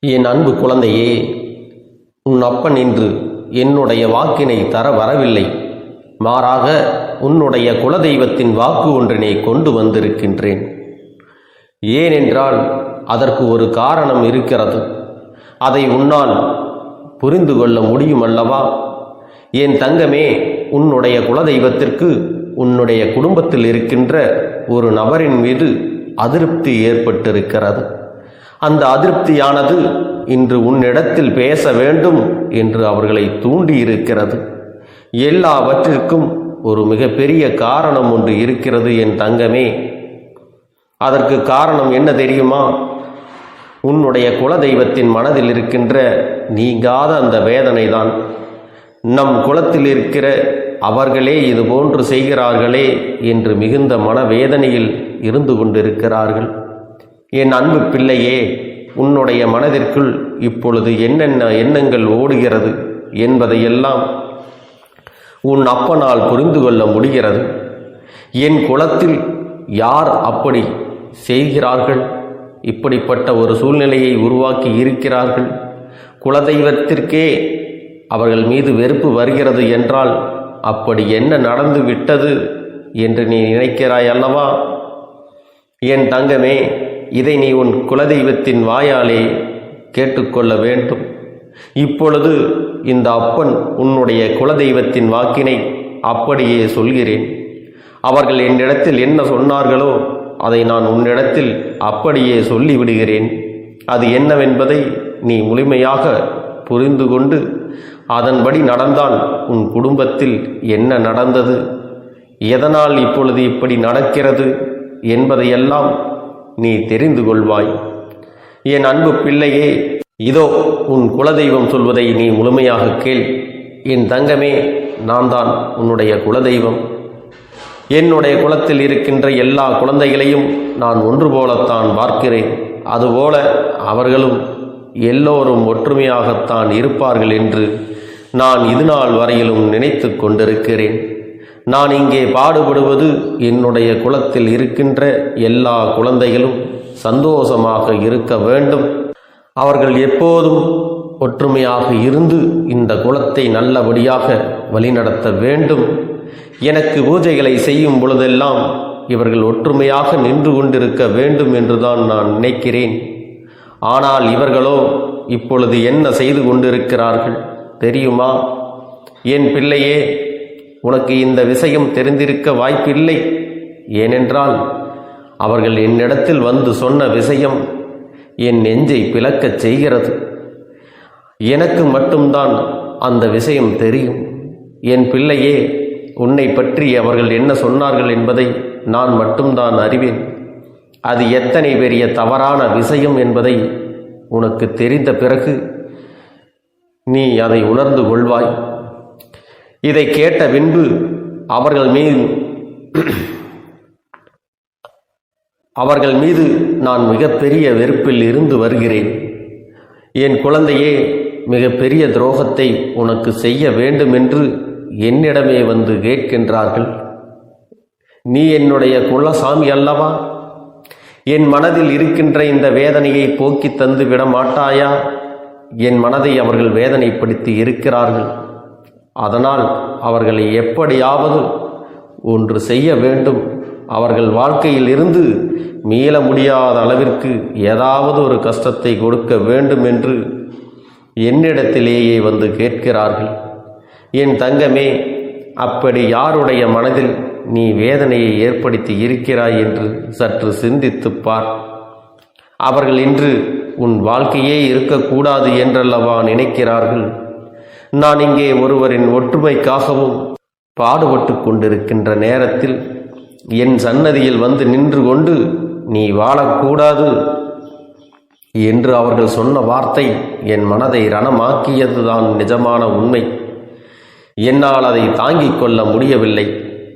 என் அன்பு குழந்தையே உன் அப்பன் இன்று என்னுடைய வாக்கினை தர வரவில்லை. மாறாக உன்னுடைய குலதெய்வத்தின் வாக்கு ஒன்றினை கொண்டு வந்திருக்கின்றேன். ஏனென்றால் அதற்கு ஒரு காரணம் இருக்கிறது. அதை உன்னால் புரிந்து கொள்ள முடியும் அல்லவா என் தங்கமே உன்னுடைய குலதெய்வத்திற்கு உன்னுடைய குடும்பத்தில் இருக்கின்ற ஒரு நபரின் மீது அதிருப்தி ஏற்பட்டிருக்கிறது. அந்த அதிருப்தியானது இன்று உன்னிடத்தில் பேச வேண்டும் என்று அவர்களை தூண்டியிருக்கிறது. எல்லாவற்றிற்கும் ஒரு மிகப்பெரிய காரணம் ஒன்று இருக்கிறது என் தங்கமே. அதற்கு காரணம் என்ன தெரியுமா? உன்னுடைய குலதெய்வத்தின் மனதில் இருக்கின்ற நீங்காத அந்த வேதனை தான் நம் குலத்தில் இருக்கிற அவர்களே இது போன்று செய்கிறார்களே என்று மிகுந்த மனவேதனையில் இருந்து கொண்டிருக்கிறார்கள். என் அன்பு பிள்ளையே உன்னுடைய மனதிற்குள் இப்பொழுது என்னென்ன எண்ணங்கள் ஓடுகிறது என்பதையெல்லாம் உன் அப்பனால் புரிந்து கொள்ள முடிகிறது. என் குலத்தில் யார் அப்படி செய்கிறார்கள்? இப்படிப்பட்ட ஒரு சூழ்நிலையை உருவாக்கி இருக்கிறார்கள்? குலதெய்வத்திற்கே அவர்கள் மீது வெறுப்பு வருகிறது என்றால் அப்படி என்ன நடந்து விட்டது என்று நீ நினைக்கிறாய் அல்லவா? என் தங்கமே இதை நீ உன் குலதெய்வத்தின் வாயாலே கேட்டுக்கொள்ள வேண்டும். இப்பொழுது இந்த அப்பன் உன்னுடைய குலதெய்வத்தின் வாக்கினை அப்படியே சொல்கிறேன். அவர்கள் என்னிடத்தில் என்ன சொன்னார்களோ அதை நான் உன்னிடத்தில் அப்படியே சொல்லிவிடுகிறேன். அது என்னவென்பதை நீ முழுமையாக புரிந்து கொண்டு அதன்படி நடந்தால் உன் குடும்பத்தில் என்ன நடந்தது? எதனால் இப்பொழுது இப்படி நடக்கிறது என்பதையெல்லாம் நீ தெரிந்து கொள்வாய். என் அன்பு பிள்ளையே இதோ உன் குலதெய்வம் சொல்வதை நீ முழுமையாக கேள். என் தங்கமே நான் தான் உன்னுடைய குலதெய்வம். என்னுடைய குலத்தில் இருக்கின்ற எல்லா குழந்தைகளையும் நான் ஒன்று போலத்தான் பார்க்கிறேன். அதுபோல அவர்களும் எல்லோரும் ஒற்றுமையாகத்தான் இருப்பார்கள் என்று நான் இதுநாள் வரையிலும் நினைத்து கொண்டிருக்கிறேன். நான் இங்கே பாடுபடுவது என்னுடைய குலத்தில் இருக்கின்ற எல்லா குழந்தைகளும் சந்தோஷமாக இருக்க வேண்டும். அவர்கள் எப்போதும் ஒற்றுமையாக இருந்து இந்த குலத்தை நல்லபடியாக வழிநடத்த வேண்டும். எனக்கு பூஜைகளை செய்யும் பொழுதெல்லாம் இவர்கள் ஒற்றுமையாக நின்று கொண்டிருக்க வேண்டும் என்றுதான் நான் நினைக்கிறேன். ஆனால் இவர்களோ இப்பொழுது என்ன செய்து கொண்டிருக்கிறார்கள் தெரியுமா? என் பிள்ளையே உனக்கு இந்த விஷயம் தெரிந்திருக்க வாய்ப்பில்லை. ஏனென்றால் அவர்கள் என்னிடத்தில் வந்து சொன்ன விஷயம் என் நெஞ்சை பிளக்கச் செய்கிறது. எனக்கு மட்டும்தான் அந்த விஷயம் தெரியும். என் பிள்ளையே உன்னை பற்றி அவர்கள் என்ன சொன்னார்கள் என்பதை நான் மட்டும்தான் அறிவேன். அது எத்தனை பெரிய தவறான விஷயம் என்பதை உனக்கு தெரிந்த பிறகு நீ அதை உணர்ந்து கொள்வாய். இதை கேட்ட பின்பு அவர்கள் மீது அவர்கள் மீது நான் மிகப்பெரிய வெறுப்பில் இருந்து வருகிறேன். என் குழந்தையே மிகப்பெரிய துரோகத்தை உனக்கு செய்ய வேண்டும் என்று என்னிடமே வந்து கேட்கின்றார்கள். நீ என்னுடைய குலசாமி அல்லவா? என் மனதில் இருக்கின்ற இந்த வேதனையை போக்கி தந்து விட மாட்டாயா என் மனதை அவர்கள் வேதனைப்படுத்தி இருக்கிறார்கள். அதனால் அவர்களை எப்படியாவது ஒன்று செய்ய வேண்டும். அவர்கள் வாழ்க்கையில் இருந்து மீள முடியாத அளவிற்கு ஏதாவது ஒரு கஷ்டத்தை கொடுக்க வேண்டும் என்று என்னிடத்திலேயே வந்து கேட்கிறார்கள். என் தங்கமே அப்படி யாருடைய மனதில் நீ வேதனையை ஏற்படுத்தி இருக்கிறாய் என்று சற்று சிந்தித்துப் பார். அவர்கள் இன்று உன் வாழ்க்கையே இருக்கக்கூடாது என்றல்லவா நினைக்கிறார்கள். நான் இங்கே ஒருவரின் ஒற்றுமைக்காகவும் பாடுபட்டு கொண்டிருக்கின்ற நேரத்தில் என் சன்னதியில் வந்து நின்று கொண்டு நீ வாழக்கூடாது என்று அவர்கள் சொன்ன வார்த்தை என் மனதை ரணமாக்கியதுதான் நிஜமான உண்மை. என்னால் அதை தாங்கிக் கொள்ள முடியவில்லை.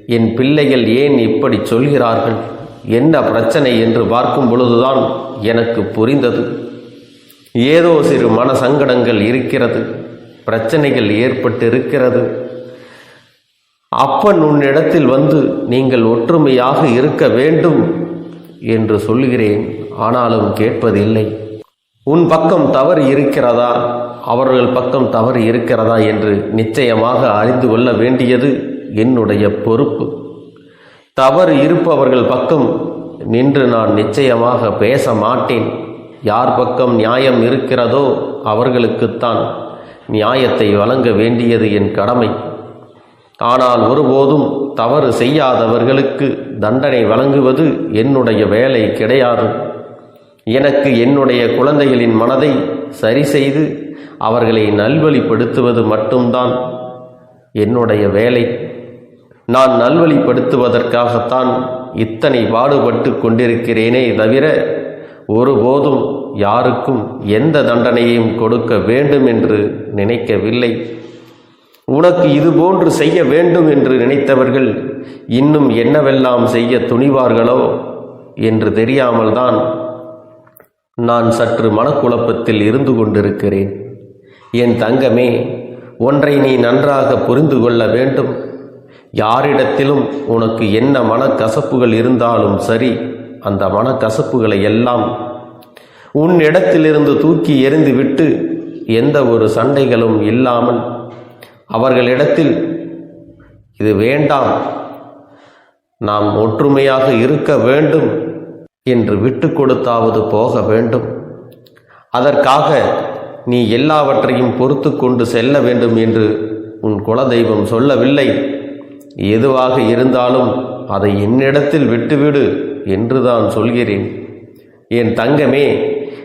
என் பிள்ளைகள் ஏன் இப்படி சொல்கிறார்கள்? என்ன பிரச்சனை என்று பார்க்கும் பொழுதுதான் எனக்கு புரிந்தது. ஏதோ சிறு மன சங்கடங்கள் இருக்கிறது. பிரச்சனைகள் ஏற்பட்டு இருக்கிறது அப்பன் உன்னிடத்தில் வந்து நீங்கள் ஒற்றுமையாக இருக்க வேண்டும் என்று சொல்கிறேன் ஆனாலும் கேட்பதில்லை. உன் பக்கம் தவறு இருக்கிறதா? அவர்கள் பக்கம் தவறு இருக்கிறதா என்று நிச்சயமாக அறிந்து கொள்ள வேண்டியது என்னுடைய பொறுப்பு. தவறு இருப்பவர்கள் பக்கம் நின்று நான் நிச்சயமாக பேச மாட்டேன். யார் பக்கம் நியாயம் இருக்கிறதோ அவர்களுக்குத்தான். நியாயத்தை வழங்க வேண்டியது என் கடமை. ஆனால் ஒருபோதும் தவறு செய்யாதவர்களுக்கு தண்டனை வழங்குவது என்னுடைய வேலை கிடையாது. எனக்கு என்னுடைய குழந்தைகளின் மனதை சரி செய்து அவர்களை நல்வழிப்படுத்துவது மட்டும்தான் என்னுடைய வேலை. நான் நல்வழிப்படுத்துவதற்காகத்தான் இத்தனை பாடுபட்டு கொண்டிருக்கிறேனே தவிர ஒருபோதும் யாருக்கும் எந்த தண்டனையும் கொடுக்க வேண்டும் என்று நினைக்கவில்லை. உனக்கு இதுபோன்று செய்ய வேண்டும் என்று நினைத்தவர்கள் இன்னும் என்னவெல்லாம் செய்ய துணிவார்களோ என்று தெரியாமல்தான் நான் சற்று மனக்குழப்பத்தில் இருந்து கொண்டிருக்கிறேன். என் தங்கமே ஒன்றை நீ நன்றாக புரிந்து கொள்ள வேண்டும். யாரிடத்திலும் உனக்கு என்ன மனக்கசப்புகள் இருந்தாலும் சரி அந்த மனக்கசப்புகளை எல்லாம் உன் இடத்திலிருந்து தூக்கி எறிந்துவிட்டு எந்த ஒரு சண்டைகளும் இல்லாமல் அவர்களிடத்தில் இது வேண்டாம் நாம் ஒற்றுமையாக இருக்க வேண்டும் என்று விட்டு கொடுத்தாவது போக வேண்டும். அதற்காக நீ எல்லாவற்றையும் பொறுத்து கொண்டு செல்ல வேண்டும் என்று உன் குலதெய்வம் சொல்லவில்லை. எதுவாக இருந்தாலும் அதை என்னிடத்தில் விட்டுவிடு என்றுதான் சொல்கிறேன். என் தங்கமே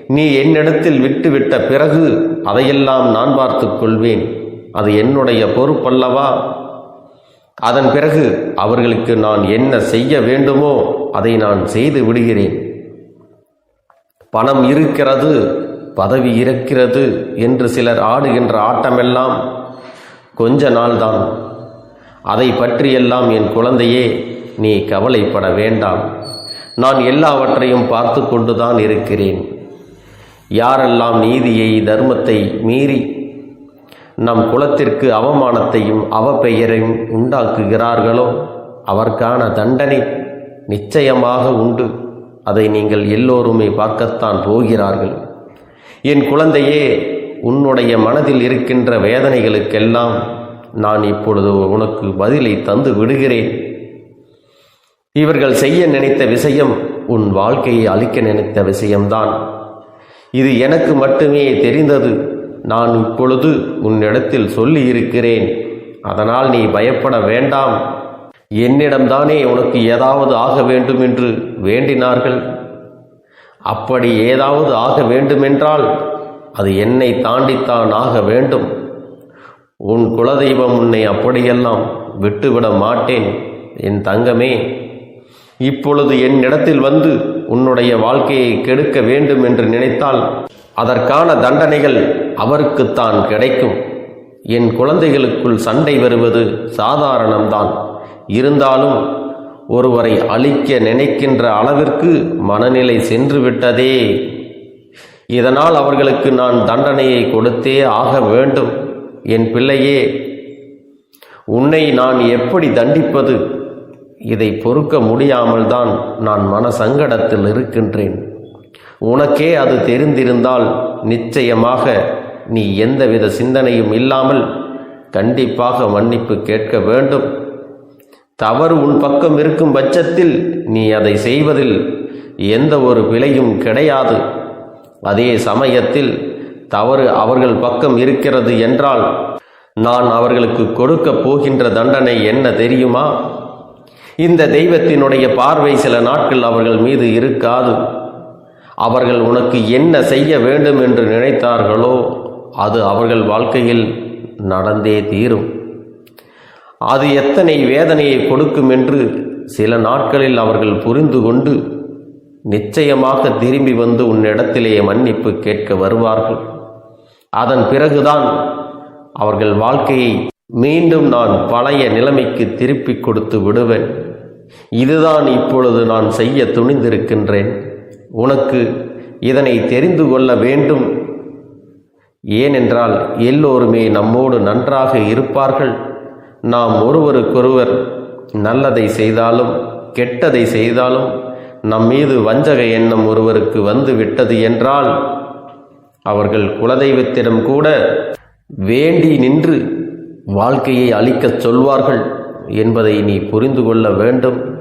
நீ என்னிடத்தில் விட்டுவிட்ட பிறகு அதையெல்லாம் நான் பார்த்து கொள்வேன். அது என்னுடைய பொறுப்பல்லவா? அதன் பிறகு அவர்களுக்கு நான் என்ன செய்ய வேண்டுமோ அதை நான் செய்து விடுகிறேன். பணம் இருக்கிறது பதவி இருக்கிறது என்று சிலர் ஆடுகின்ற ஆட்டமெல்லாம் கொஞ்ச நாள்தான். அதை பற்றியெல்லாம் என் குழந்தையே நீ கவலைப்பட வேண்டாம். நான் எல்லாவற்றையும் பார்த்து கொண்டுதான் இருக்கிறேன். யாரெல்லாம் நீதியை தர்மத்தை மீறி நம் குலத்திற்கு அவமானத்தையும் அவப்பெயரையும் உண்டாக்குகிறார்களோ அவர்க்கான தண்டனை நிச்சயமாக உண்டு. அதை நீங்கள் எல்லோருமே பார்க்கத்தான் போகிறார்கள். என் குழந்தையே உன்னுடைய மனதில் இருக்கின்ற வேதனைகளுக்கெல்லாம் நான் இப்பொழுது உனக்கு பதிலை தந்து விடுகிறேன். இவர்கள் செய்ய நினைத்த விஷயம் உன் வாழ்க்கையை அழிக்க நினைத்த விஷயம்தான். இது எனக்கு மட்டுமே தெரிந்தது. நான் இப்பொழுது உன்னிடத்தில் சொல்லி இருக்கிறேன் அதனால் நீ பயப்பட வேண்டாம். என்னிடம்தானே உனக்கு ஏதாவது ஆக வேண்டும் என்று வேண்டினார்கள். அப்படி ஏதாவது ஆக வேண்டுமென்றால் அது என்னை தாண்டித்தான் ஆக வேண்டும். உன் குலதெய்வம் உன்னை அப்படியெல்லாம் விட்டுவிட மாட்டேன். என் தங்கமே இப்பொழுது என்னிடத்தில் வந்து உன்னுடைய வாழ்க்கையை கெடுக்க வேண்டும் என்று நினைத்தால் அதற்கான தண்டனைகள் அவருக்குத்தான் கிடைக்கும். என் குழந்தைகளுக்குள் சண்டை வருவது சாதாரணம்தான். இருந்தாலும் ஒருவரை அழிக்க நினைக்கின்ற அளவிற்கு மனநிலை சென்று விட்டதே இதனால் அவர்களுக்கு நான் தண்டனையை கொடுத்தே ஆக வேண்டும். என் பிள்ளையே உன்னை நான் எப்படி தண்டிப்பது? இதை பொறுக்க முடியாமல் தான் நான் மன சங்கடத்தில் இருக்கின்றேன். உனக்கே அது தெரிந்திருந்தால் நிச்சயமாக நீ எந்தவித சிந்தனையும் இல்லாமல் கண்டிப்பாக மன்னிப்பு கேட்க வேண்டும். தவறு உன் பக்கம் இருக்கும் பட்சத்தில் நீ அதை செய்வதில் எந்த ஒரு விலையும் கிடையாது. அதே சமயத்தில் தவறு அவர்கள் பக்கம் இருக்கிறது என்றால் நான் அவர்களுக்கு கொடுக்கப் போகின்ற தண்டனை என்ன தெரியுமா? இந்த தெய்வத்தினுடைய பார்வை சில நாட்கள் அவர்கள் மீது இருக்காது. அவர்கள் உனக்கு என்ன செய்ய வேண்டும் என்று நினைத்தார்களோ அது அவர்கள் வாழ்க்கையில் நடந்தே தீரும். அது எத்தனை வேதனையை கொடுக்கும் என்று சில நாட்களில் அவர்கள் புரிந்து கொண்டு நிச்சயமாக திரும்பி வந்து உன்னிடத்திலேயே மன்னிப்பு கேட்க வருவார்கள். அதன் பிறகுதான் அவர்கள் வாழ்க்கையை மீண்டும் நான் பழைய நிலைமைக்கு திருப்பிக் கொடுத்து விடுவேன். இதுதான் இப்பொழுது நான் செய்ய துணிந்திருக்கின்றேன். உனக்கு இதனை தெரிந்து கொள்ள வேண்டும். ஏனென்றால் எல்லோருமே நம்மோடு நன்றாக இருப்பார்கள். நாம் ஒருவருக்கொருவர் நல்லதை செய்தாலும் கெட்டதை செய்தாலும் நம் மீது வஞ்சக எண்ணம் ஒருவருக்கு வந்து விட்டது என்றால் அவர்கள் குலதெய்வத்திடம் கூட வேண்டி நின்று வாழ்க்கையை அழிக்கச் சொல்வார்கள். என்பதை நீ புரிந்து கொள்ள வேண்டும்.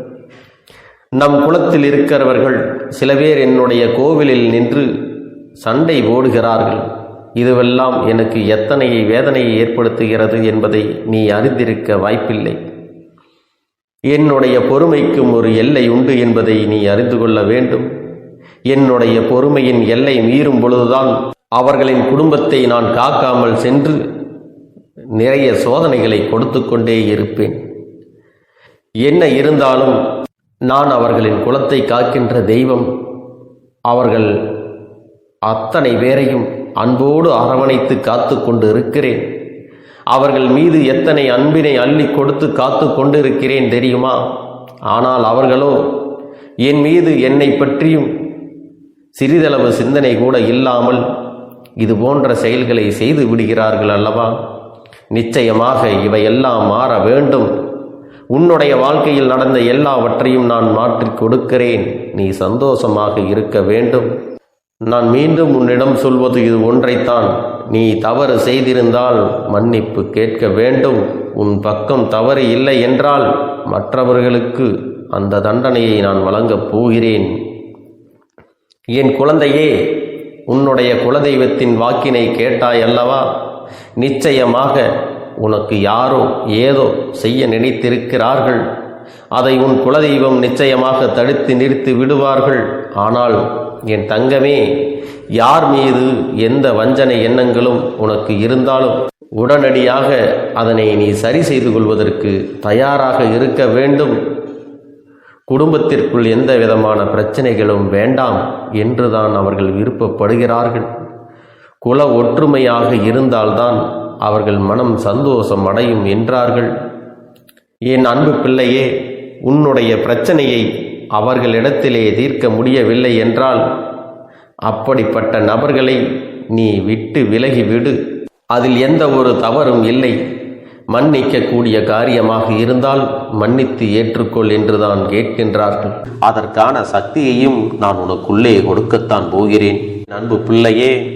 நம் குலத்தில் இருக்கிறவர்கள் சில பேர் என்னுடைய கோவிலில் நின்று சண்டை ஓடுகிறார்கள் இதுவெல்லாம் எனக்கு எத்தனை வேதனையை ஏற்படுத்துகிறது என்பதை நீ அறிந்திருக்க வாய்ப்பில்லை. என்னுடைய பொறுமைக்கும் ஒரு எல்லை உண்டு என்பதை நீ அறிந்து கொள்ள வேண்டும். என்னுடைய பொறுமையின் எல்லை மீறும் பொழுதுதான் அவர்களின் குடும்பத்தை நான் காக்காமல் சென்று நிறைய சோதனைகளை கொடுத்து கொண்டே இருப்பேன். என்ன இருந்தாலும் நான் அவர்களின் குலத்தை காக்கின்ற தெய்வம். அவர்கள் அத்தனை பேரையும் அன்போடு அரவணைத்து காத்து கொண்டு இருக்கிறேன் அவர்கள் மீது எத்தனை அன்பினை அள்ளி கொடுத்து காத்து கொண்டிருக்கிறேன் தெரியுமா? ஆனால் அவர்களோ என் மீது என்னை பற்றியும் சிறிதளவு சிந்தனை கூட இல்லாமல் இது போன்ற செயல்களை செய்து விடுகிறார்கள் அல்லவா? நிச்சயமாக இவையெல்லாம் மாற வேண்டும். உன்னுடைய வாழ்க்கையில் நடந்த எல்லாவற்றையும் நான் மாற்றிக் கொடுக்கிறேன். நீ சந்தோஷமாக இருக்க வேண்டும். நான் மீண்டும் உன்னிடம் சொல்வது இது ஒன்றைத்தான். நீ தவறு செய்திருந்தால் மன்னிப்பு கேட்க வேண்டும். உன் பக்கம் தவறு இல்லை என்றால் மற்றவர்களுக்கு அந்த தண்டனையை நான் வழங்கப் போகிறேன். என் குழந்தையே உன்னுடைய குலதெய்வத்தின் வாக்கினை கேட்டாய் அல்லவா? நிச்சயமாக உனக்கு யாரோ ஏதோ செய்ய நினைத்திருக்கிறார்கள். அதை உன் குலதெய்வம் நிச்சயமாக தடுத்து நிறுத்தி விடுவார்கள். ஆனால் என் தங்கமே யார் மீது எந்த வஞ்சனை எண்ணங்களும் உனக்கு இருந்தாலும் உடனடியாக அதனை நீ சரி செய்து கொள்வதற்கு தயாராக இருக்க வேண்டும். குடும்பத்திற்குள் எந்த விதமான பிரச்சனைகளும் வேண்டாம் என்றுதான் அவர்கள் விருப்பப்படுகிறார்கள். குல ஒற்றுமையாக இருந்தால்தான் அவர்கள் மனம் சந்தோஷம் அடையும் என்றார்கள். என் அன்பு பிள்ளையே உன்னுடைய பிரச்சனையை அவர்களிடத்திலே தீர்க்க முடியவில்லை என்றால் அப்படிப்பட்ட நபர்களை நீ விட்டு விலகி விடு. அதில் எந்த ஒரு தவறும் இல்லை. மன்னிக்கக்கூடிய காரியமாக இருந்தால் மன்னித்து ஏற்றுக்கொள் என்றுதான் கேட்கின்றார்கள். அதற்கான சக்தியையும் நான் உனக்குள்ளே கொடுக்கத்தான் போகிறேன். அன்பு பிள்ளையே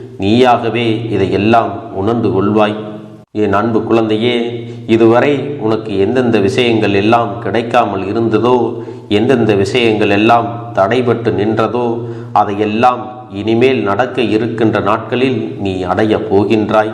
நீயாகவே இதையெல்லாம் உணர்ந்து கொள்வாய். என் அன்பு குழந்தையே இதுவரை உனக்கு எந்தெந்த விஷயங்கள் எல்லாம் கிடைக்காமல் இருந்ததோ எந்தெந்த விஷயங்கள் எல்லாம் தடைபட்டு நின்றதோ அதையெல்லாம் இனிமேல் நடக்க இருக்கின்ற நாட்களில் நீ அடையப் போகின்றாய்.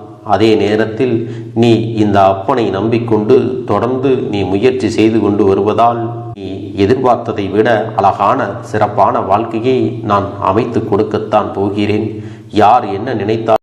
அதே நேரத்தில் நீ இந்த அப்பனை நம்பிக்கொண்டு தொடர்ந்து நீ முயற்சி செய்து கொண்டு வருவதால் நீ எதிர்பார்த்ததை விட அழகான சிறப்பான வாழ்க்கையை நான் அமைத்து கொடுக்கத்தான் போகிறேன். யார் என்ன நினைத்தால்